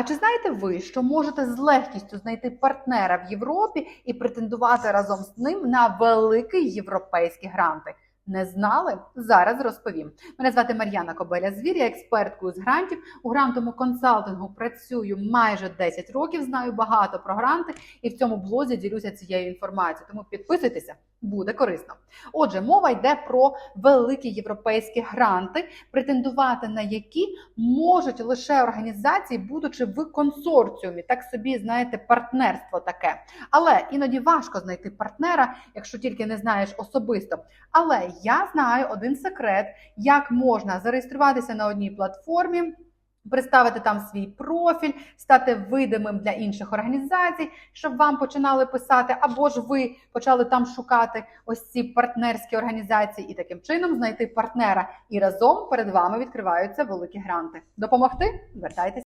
А чи знаєте ви, що можете з легкістю знайти партнера в Європі і претендувати разом з ним на великі європейські гранти? Не знали? Зараз розповім. Мене звати Мар'яна Кобеля Звір, я експерткою з грантів. У грантовому консалтингу працюю майже 10 років, знаю багато про гранти і в цьому блозі ділюся цією інформацією. Тому підписуйтеся, буде корисно. Отже, мова йде про великі європейські гранти, претендувати на які можуть лише організації, будучи в консорціумі, так собі знаєте, партнерство таке. Але іноді важко знайти партнера, якщо тільки не знаєш особисто. Але я знаю один секрет, як можна зареєструватися на одній платформі. Представити там свій профіль, стати видимим для інших організацій, щоб вам починали писати, або ж ви почали там шукати ось ці партнерські організації і таким чином знайти партнера. І разом перед вами відкриваються великі гранти. Допомогти? Звертайтеся.